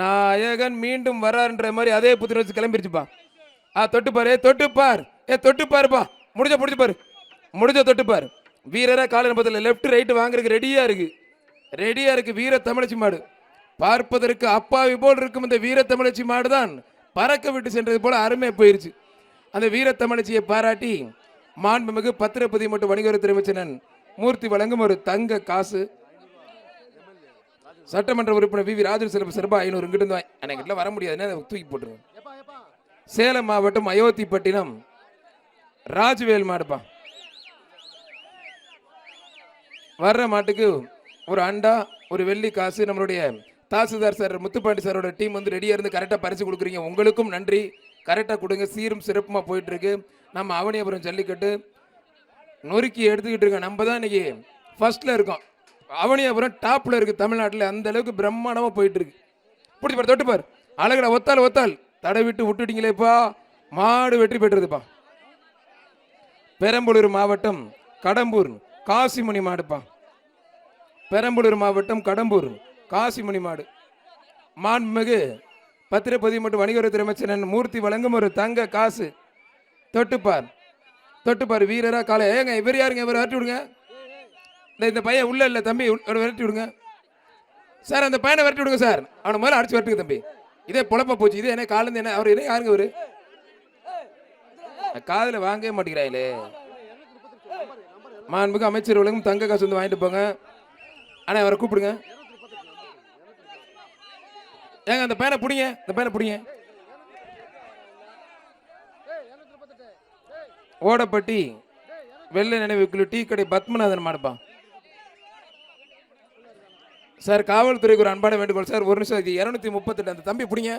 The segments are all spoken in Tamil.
நாயகன் மீண்டும் வர்றாருன்ற மாதிரி அதே புத்துணர்ச்சி கிளம்பிருச்சுப்பா. ஆ தொட்டுப்பார். ஏ தொட்டு பார் ஏ தொட்டுப்பாருப்பா. முடிஞ்ச முடிஞ்சு முடிஞ்ச தொட்டுப்பார். வீரராக கால காலையில் லெஃப்ட் ரைட்டு வாங்குறதுக்கு ரெடியாக இருக்கு. ரெடியாக இருக்கு வீர தமிழச்சி மாடு. பார்ப்பதற்கு அப்பாவி போல் இருக்கும் இந்த வீர தமிழச்சி மாடு தான் பறக்க விட்டு சென்றது போல அருமையாக போயிருச்சு. அந்த வீர தமிழச்சியை பாராட்டி மாண்புமிகு பத்திரப்பதி மற்றும் வணிகத்துறை அமைச்சரன் மூர்த்தி வழங்கும் ஒரு தங்க காசு. சட்டமன்ற உறுப்பினர் வி வி ராஜன் சிறப்பு சிறப்பாக ஐநூறு இங்கிட்டு எனக்கு வர முடியாதுன்னு தூக்கி போட்டுருங்க. சேலம் மாவட்டம் அயோத்திப்பட்டினம். ராஜ்வேல் மாடுப்பா. வர்ற மாட்டுக்கு ஒரு அண்டா ஒரு வெள்ளி காசு. நம்மளுடைய தாசில்தார் சார் முத்துப்பாண்டி சாரோட டீம் வந்து ரெடியாக இருந்து கரெக்டாக பரிசு கொடுக்குறீங்க. உங்களுக்கும் நன்றி. கரெக்டாக கொடுங்க. சீரும் சிறப்புமாக போயிட்டு இருக்கு நம்ம அவனியபுரம் ஜல்லிக்கட்டு நொறுக்கி எடுத்துக்கிட்டு இருக்கோம். நம்ம தான் இன்னைக்கு ஃபர்ஸ்ட்ல இருக்கோம். அவனியாபுரம் டாப்பில் இருக்கு தமிழ்நாட்டில் அந்த அளவுக்கு பிரம்மாண்டமாக போயிட்டு இருக்கு பிடிச்சி பாரு தொட்டு அழகடா ஒத்தால் ஒத்தால் தடை விட்டு விட்டுட்டீங்களேப்பா மாடு வெற்றி பெற்றதுப்பா. பெரம்பலூர் மாவட்டம் கடம்பூர் காசிமணி மாடுப்பா. பெரம்பலூர் மாவட்டம் கடம்பூர் காசிமணி மாடு. மாண்புமிகு பத்திரப்பதிவு மற்றும் வணிகத்துறை அமைச்சர் மூர்த்தி வழங்கும் ஒரு தங்க காசு. தொட்டுப்பார். தொட்டுப்பார் வீரரா காலை. ஏங்க இவர் யாருங்க? இவர் ஆட்டி விடுங்க. இந்த இந்த பையன் உள்ள இல்லை தம்பி ஒரு விரட்டி விடுங்க. சார் அந்த பையனை விரட்டி விடுங்க சார். அவனை முதல்ல அடிச்சு விரட்டுங்க தம்பி. இதே புழப்ப போச்சு. இதே என்ன காலேருந்து என்ன அவர் என்ன யாருங்க அவரு காதில் வாங்கவே மாட்டேங்கிறாங்களே மாண்புக்கு அமைச்சர் உலகம் தங்க காசு வந்து வாங்கிட்டு போங்க. ஆனால் அவரை கூப்பிடுங்க. ஏங்க அந்த பையனை பிடிங்க. இந்த பையனை பிடிங்க. ஓடப்பட்டி வெள்ளை நினைவுக்குழு டீ கடை பத்மநாதன் மாடுப்பான் சார் காவல்துறைக்கு ஒரு அன்பான வேண்டுகோள். சார் ஒரு நிமிஷம் இது இரநூத்தி முப்பத்தெட்டு அந்த தம்பி பிடிங்க.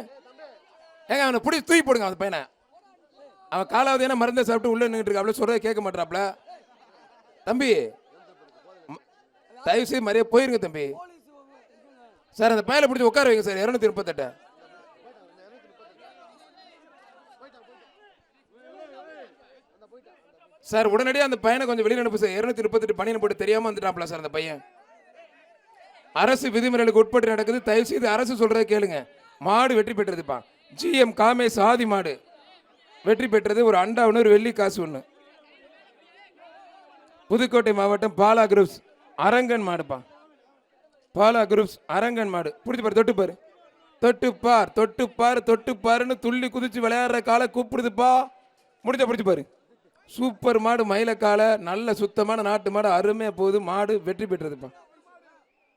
ஏங்க அவனை பிடி தூக்கி போடுங்க அந்த பையனை. அவன் காலாவது என்ன மருந்தை சாப்பிட்டு உள்ள நின்றுட்டு இருக்காப்ல சொல்றதை கேட்க மாட்டாப்ல தம்பி தயவு செய்து மரியாதை போயிருங்க தம்பி. சார் அந்த பையனை பிடிச்சி உட்கார வைங்க சார் இரநூத்தி முப்பத்தெட்டு. சார் உடனடியாக அந்த பையனை கொஞ்சம் வெளியில் அனுப்பு சார் இரநூத்தி முப்பத்தெட்டு பணியில் போட்டு தெரியாமல் வந்துட்டாப்ல சார் அந்த பையன். அரசு விதிமுறைகளுக்கு உட்பட்டு நடக்குது. தயவு செய்து அரசு சொல்றதை கேளுங்க. மாடு வெற்றி பெற்றதுப்பா. ஜிஎம் காமேஷ் ஆதி மாடு வெற்றி பெற்றது. ஒரு அண்டா ஒன்று ஒரு வெள்ளி காசு ஒன்று புதுக்கோட்டை மாவட்டம் பாலா குரூப்ஸ். அரங்கன் மாடுப்பா. பாலா குரூப்ஸ் அரங்கன் மாடு. பிடிச்சி பாரு தொட்டு பாரு. தொட்டு பார் தொட்டு பார் தொட்டு பாருன்னு துள்ளி குதிச்சு விளையாடுற காலை கூப்பிடுதுப்பா. முடிஞ்ச பிடிச்சி பாரு. சூப்பர் மாடு மயிலக்காலை நல்ல சுத்தமான நாட்டு மாடு அருமையாக போகுது. மாடு வெற்றி பெற்றதுப்பா.